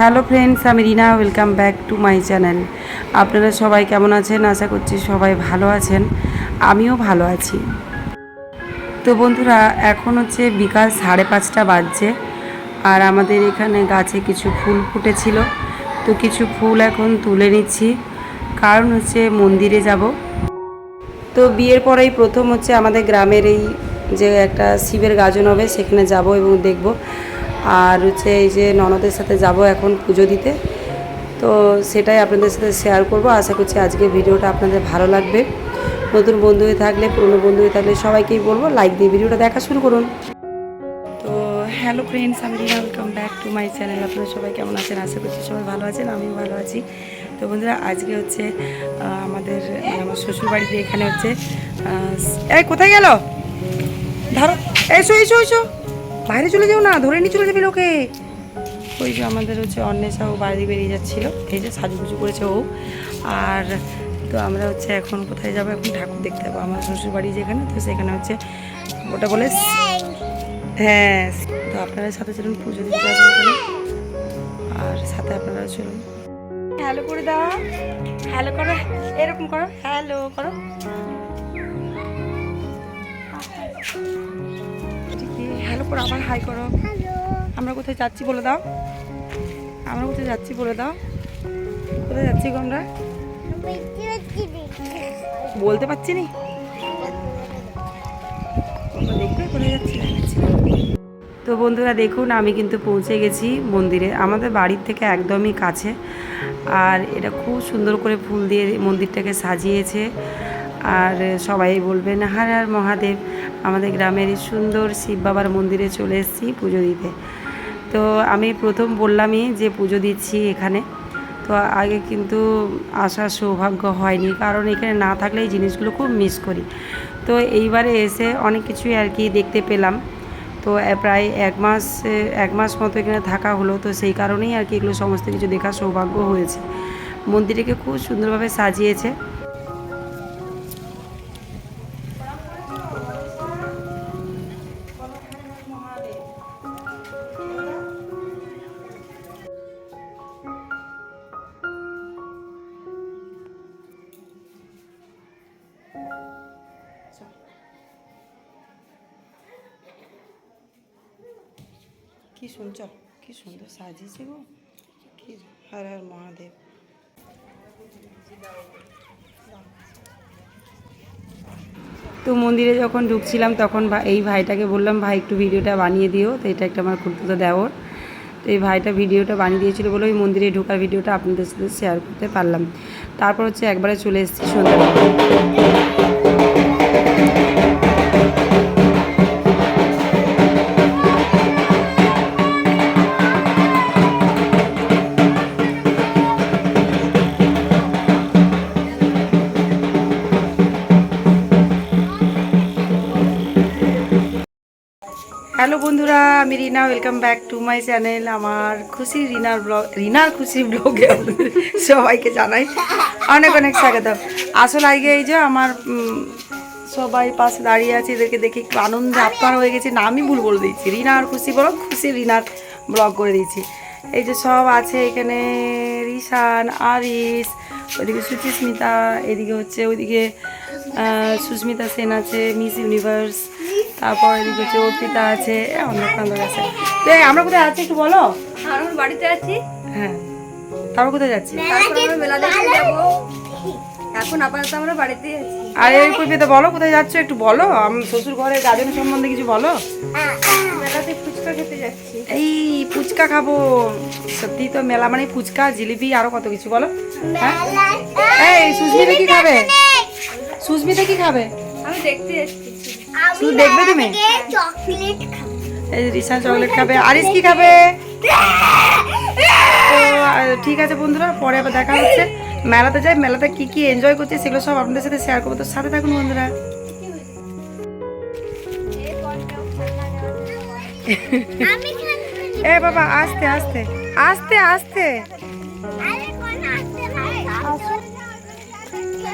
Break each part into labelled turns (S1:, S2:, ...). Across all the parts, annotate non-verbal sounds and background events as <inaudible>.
S1: Hello friends, আমি Rina, welcome back to my channel. আপনারা সবাই কেমন আছেন? আশা করছি সবাই ভালো আছেন। আমিও ভালো আছি। তো বন্ধুরা, এখন হচ্ছে বিকাল সাড়ে পাঁচটা বাজছে, আর আমাদের এখানে গাছে কিছু ফুল ফুটেছিল। তো কিছু ফুল এখন তুলে নিচ্ছি। কারণ হচ্ছে মন্দিরে যাব। তো বিয়ের পরেই প্রথম হচ্ছে আমাদের গ্রামের এই যে একটা শিবের গাজন হবে, সেখানে যাব এবং দেখব। আর হচ্ছে এই যে ননদের সাথে যাব এখন পুজো দিতে। তো সেটাই আপনাদের সাথে শেয়ার করব। আশা করছি আজকে ভিডিওটা আপনাদের ভালো লাগবে। নতুন বন্ধু হয়ে থাকলে, পুরনো বন্ধু হয়ে থাকলে সবাইকেই বলব লাইক দিয়ে ভিডিওটা দেখা শুরু করুন। তো হ্যালো ফ্রেন্ডস আমি welcome back to my channel আপনারা সবাই কেমন আছেন? আশা করছি সবাই ভালো আছেন, আমিও ভালো আছি। তো বন্ধুরা, আজকে হচ্ছে আমাদের মানে আমার শ্বশুর বাড়িতে এখানে হচ্ছে এই কোথায় গেল? ধরো, এসো এসো এসো। বাইরে চলে যাও না, ধরে নিয়ে চলে যাবে লোকে। ওই যে আমাদের হচ্ছে অন্বেষা, ও বাইরে বেরিয়ে যাচ্ছিল। এই যে সাজুগুজু করেছে ও। আর তো আমরা হচ্ছে এখন কোথায় যাব? এখন ঠাকুর দেখতে যাব। আমার শ্বশুর বাড়ি যেখানে, তো সেখানে হচ্ছে ওটা বলে হ্যাঁ তো আপনারা সাথে চলুন, পুজো দিতে যাব ওখানে আর সাথে আপনারা চলুন। হ্যালো করে দাও। হ্যালো করো। এরকম করো। হ্যালো করো। হ্যালো করো আবার হাই করো। আমরা কোথায় যাচ্ছি বলে দাও। আমরা কোথায় যাচ্ছি বলে দাও। কোথায় যাচ্ছি গো আমরা? বলতে পারছি নি। দেখবে কোথায় যাচ্ছি তো বন্ধুরা দেখুন আমি কিন্তু পৌঁছে গেছি মন্দিরে। আমাদের বাড়ির থেকে একদমই কাছে। আর এটা খুব সুন্দর করে ফুল দিয়ে মন্দিরটাকে সাজিয়েছে। আর সবাই বলবেন হার হার মহাদেব। আমাদের গ্রামের সুন্দর শিব বাবার মন্দিরে চলে এসেছি পুজো দিতে। তো আমি প্রথম বললামই যে পুজো দিচ্ছি এখানে। তো আগে কিন্তু আসার সৌভাগ্য হয়নি, কারণ এখানে না থাকলে এই জিনিসগুলো খুব মিস করি। তো এইবারে এসে অনেক কিছুই আর কি দেখতে পেলাম। তো প্রায় এক মাস এক মাস মতো এখানে থাকা হলো, তো সেই কারণেই আর কি এগুলো সমস্ত কিছু দেখার সৌভাগ্য হয়েছে। মন্দিরকে খুব সুন্দরভাবে সাজিয়েছে। কি শুনছ? কি সুন্দর সাজিয়েছে গো। কি হর হর মহাদেব। তো মন্দিরে যখন ঢুকছিলাম তখন এই ভাইটাকে বললাম, ভাই, একটু ভিডিওটা বানিয়ে দিও। তো এটা একটা আমার খুঁড়তুতো দেওর। তো এই ভাইটা ভিডিওটা বানিয়ে দিয়েছিল বলে ওই মন্দিরে ঢোকার ভিডিওটা আপনাদের সাথে শেয়ার করতে পারলাম। তারপর হচ্ছে একবারে চলে এসেছি সন্ধ্যাবেলা। Rina welcome back to my channel আমার খুশি রিনার ব্লগ রিনার খুশি ব্লগে সবাইকে জানাই অনেক অনেক স্বাগত। আসল আগে এই যে আমার সবাই পাশে দাঁড়িয়ে আছে, এদেরকে দেখে একটু আনন্দে আপ্যার হয়ে গেছে নামই ভুল বলে দিয়েছি, রিনার খুশি ব্লগ খুশি রিনার ব্লগ করে দিয়েছি। এই যে সব আছে এখানে, রিশান আরিস ওইদিকে সুচিস্মিতা এদিকে হচ্ছে ওইদিকে সুস্মিতা সেন আছে, মিস ইউনিভার্স তারপর এদিকে হচ্ছে অর্পিতা আছে অনেক আছে। তো আমরা কোথায় আছি একটু বলো?
S2: আমরা বাড়িতে আছি।
S1: হ্যাঁ। তারপর কোথায় যাচ্ছি?
S2: তারপর আমরা মেলা দেখতে যাব। এখন আপাতত আমরা বাড়িতেই আছি।
S1: আর এই কবিতা বলো কোথায় যাচ্ছ একটু বলো? আমার শ্বশুর ঘরে গাজন সম্বন্ধে কিছু বলো?
S2: মেলাতে ফুচকা খেতে যাচ্ছি।
S1: এই ফুচকা খাব। সত্যি তো মেলা মানে ফুচকা জিলিপি আরও কত কিছু বলো। হ্যাঁ? এই সুস্মিতা কি খাবে? সুস্মিতা কি খাবে?
S2: আমি দেখতে যাচ্ছি
S1: শুধু দেখবে তুমি?
S3: চকলেট
S1: এই রিসা চকলেট খাবে আরিস কি খাবে। তো <laughs> ঠিক আছে বন্ধুরা পরে আবার দেখা হচ্ছে। মেলাতে যাই মেলাতে কি কি এনজয় করছে সেগুলো সব আপনাদের সাথে শেয়ার করব। তো সাথে থাকুন বন্ধুরা। এ বাবা আস্তে আস্তে আস্তে আসতে।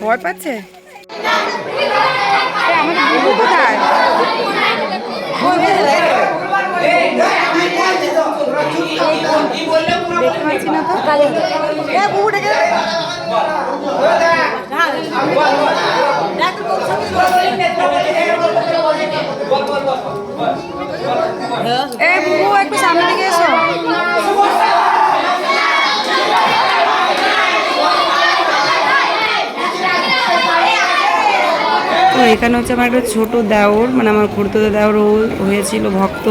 S1: ভয় পাচ্ছে? দেখতে পাচ্ছি না তো এ বুবু একটু সামনে দিকে এসো তো এখানে হচ্ছে আমার একটা ছোট দেওর মানে আমার খুড়তো দেওর ও হয়েছিল ভক্ত।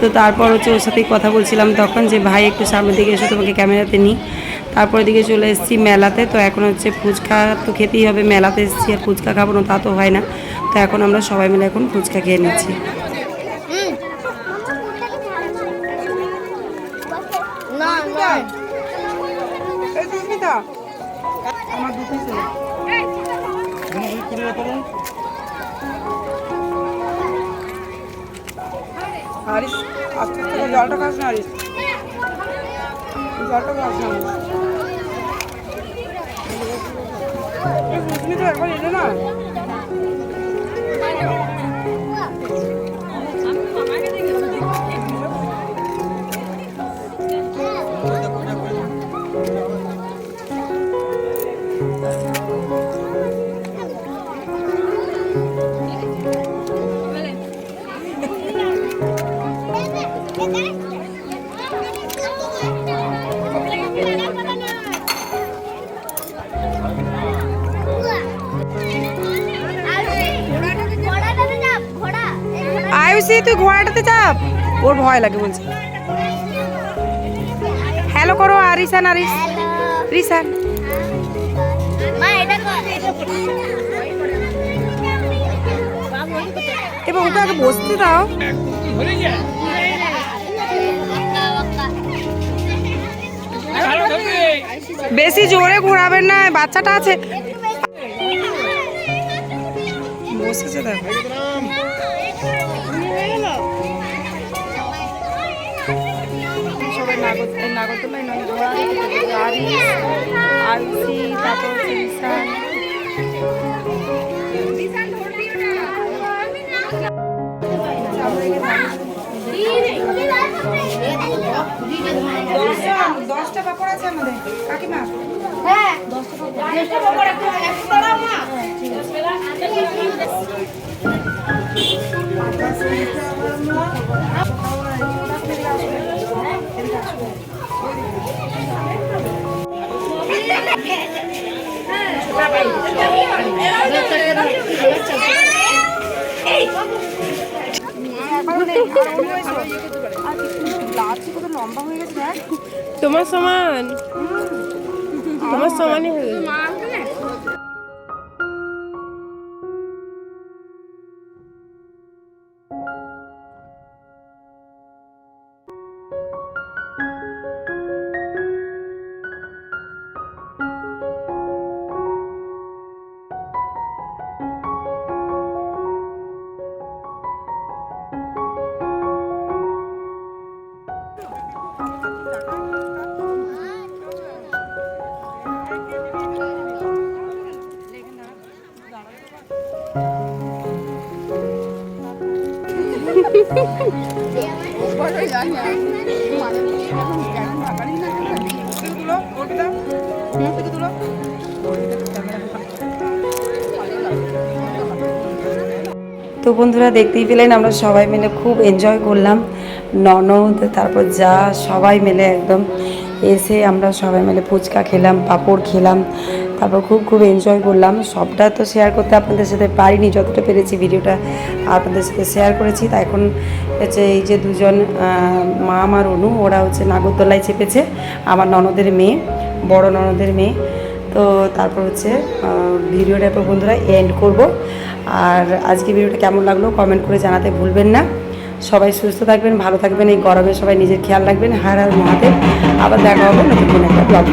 S1: তো তারপর হচ্ছে ওর সাথেই কথা বলছিলাম তখন যে ভাই একটু সামনের দিকে এসে তোমাকে ক্যামেরাতে নিই। তারপর দিকে চলে এসেছি মেলাতে। তো এখন হচ্ছে ফুচকা তো খেতেই হবে মেলাতে এসেছি আর ফুচকা খাব না তা তো হয় না। তো এখন আমরা সবাই মিলে এখন ফুচকা খেয়ে নিচ্ছি।
S3: না না।
S1: আমার হারিস আস্তে আস্তে জলটা খাস না হারিস জলটা খাস না তুমি তো একবার এলে না? ওর ভয় লাগে বলছে। হ্যালো করো আরিসান আরিস রিসান। এবং ওকে আগে বসতে দাও। বেশি জোরে ঘোরাবেন না বাচ্চাটা আছে। বসেছে দেখো। নাগর নাগরদোলায় নয় গাড়ি আলসি তারপর হচ্ছে দশটা পাপড় আছে আমাদের কাকিমা হয়ে গেছে দেখ
S2: তোমার সমান? তোমার সমানই হবে
S1: তো বন্ধুরা দেখতেই পেলেন, আমরা সবাই মিলে খুব এনজয় করলাম। ননদ, তারপর যা, সবাই মিলে একদম এসে আমরা সবাই মিলে ফুচকা খেলাম, পাঁপড় খেলাম। তারপর খুব খুব এনজয় করলাম। সবটা তো শেয়ার করতে আপনাদের সাথে পারিনি, যতটা পেরেছি ভিডিওটা আপনাদের সাথে শেয়ার করেছি। তা এখন হচ্ছে এই যে দুজন মা আমার অনু, ওরা হচ্ছে নাগরদোলায় চেপেছে, আমার ননদের মেয়ে, বড় ননদের মেয়ে। তো তারপর হচ্ছে ভিডিওটা এরপর বন্ধুরা এন্ড করব। আর আজকে ভিডিওটা কেমন লাগল কমেন্ট করে জানাতে ভুলবেন না। সবাই সুস্থ থাকবেন, ভালো থাকবেন, এই গরমে সবাই নিজের খেয়াল রাখবেন। হার হার মহাদেব, আবার দেখা হবে নতুন একটা ব্লগ